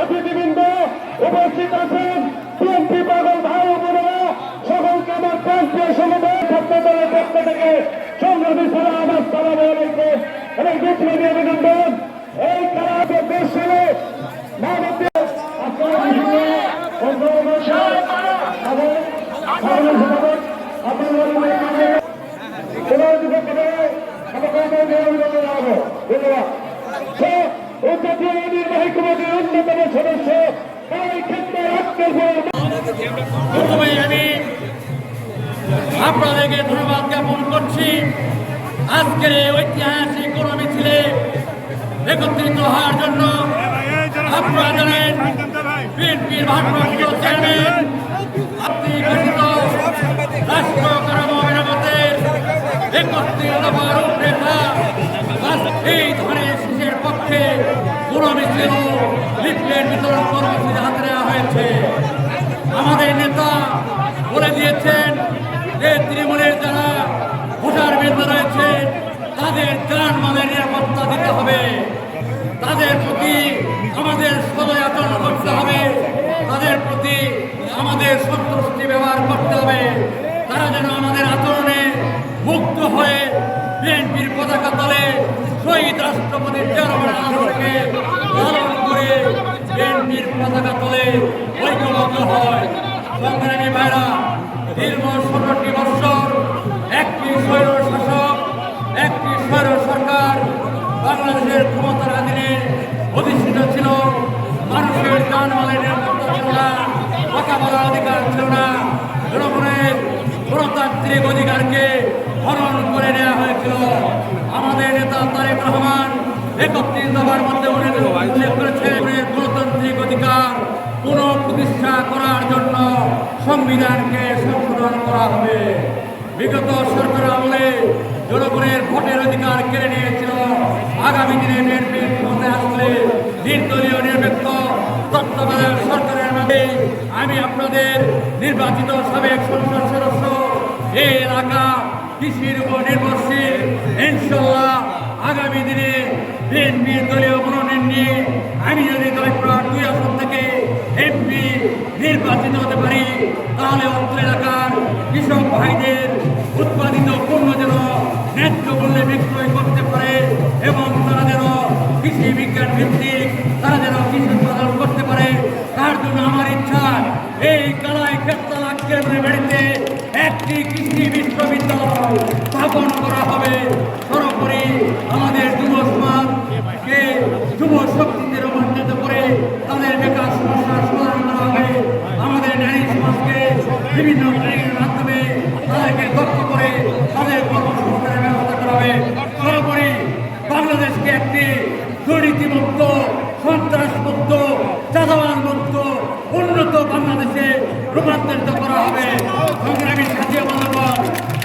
অতিথিবৃন্দ উপস্থিত আছেন বিএনপি পাগল ভাই বোনেরা সকলকে আমার প্রান্তীয় সমুদায় ছাত্র দলের পক্ষ থেকে সংগ্রামী সারা আমার সালাম আলাইকুম এবং বিপ্লবী অভিনন্দন এই খেলাকে দেশ ছিল আপনারা বিভিন্ন অংশগ্রহণ এবং সাধারণ সম্পাদক আপনারা পুনরুদ্ধার করে আমাকে অভিনন্দন জানাব ধন্যবাদ জাতীয় নির্বাহী কমিটির অন্যতম সদস্য আমি আপনাদেরকে ধন্যবাদ জ্ঞাপন করছি। আজকের ঐতিহাসিক কোন মিছিলে একত্রিত হওয়ার জন্য আপনারা জানেন, বিএনপির ভারপ্রাপ্ত চেয়ারম্যান, আপনি মিছিল লিফলেট বিতরণ কর্মসূচি হাতে হয়েছে। আমাদের নেতা বলে দিয়েছেন যে তৃণমূলের যারা ভোটার বৃন্দ রয়েছে, তাদের যান মালের নিরাপত্তা দিতে হবে। তাদের প্রতি আমাদের সদয় আচরণ করতে হবে। তাদের প্রতি আমাদের সন্তুষ্টি ব্যবহার করতে হবে। তারা যেন আমাদের আচরণে মুক্ত হয়ে বিএনপির পতাকা তলে শহীদ রাষ্ট্রপতির চেয়ারম্যান আদর্শকে লালন করে বিএনপির পতাকা তলে ঐক্যবদ্ধ হয়। সংগ্রামী ভাইরা, দীর্ঘ ষোলোটি বৎসর শাসক, একটি স্বৈর সরকার বাংলাদেশের ক্ষমতার অধিষ্ঠিত ছিল। মানুষের জানমালের নিরাপত্তা ছিল না, কথা অধিকার ছিল না। জনগণের গণতান্ত্রিক অধিকারকে হরণ করে নেওয়া হয়েছিল। আমাদের নেতা তারেক রহমান একত্রিশ দফার মধ্যে উল্লেখ করেছেন গণতান্ত্রিক অধিকার পুনঃপ্রতিষ্ঠা করার জন্য সংবিধানকে সংশোধন করা হবে। বিগত সরকার আমলে জনগণের ভোটের অধিকার কেড়ে নিয়েছিল। আগামী দিনে বিএনপি ক্ষমতায় আসলে নির্দলীয় নিরপেক্ষ তত্ত্বাবধায়ক সরকারের মাঝে আমি আপনাদের নির্বাচিত সাবেক সংসদ সদস্য এই এলাকা কৃষির উপর নির্ভরশীল। ইনশাল্লাহ আগামী দিনে বিএনপির দলীয় মনোনয়ন নিয়ে আমি যদি জয়পুরহাট দুই আসন থেকে এমপি নির্বাচিত হতে পারি, তাহলে অত্র এলাকার কৃষক ভাইদের উৎপাদিত পণ্য যেন ন্যায্য মূল্যে বিক্রয় করতে পারে এবং তারা যেন কৃষি বিজ্ঞান ভিত্তিক, তারা যেন কৃষি উৎপাদন করতে পারে, তার জন্য আমার ইচ্ছা, এই খেতলা কেন্দ্রে বাড়িতে দুর্নীতি মুক্ত সন্ত্রাস মুক্ত উন্নত বাংলাদেশে রূপান্তরিত করা হবে। সংগ্রামী সাথী আমাদের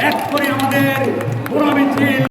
এক করে আমাদের পুরা মিছিল।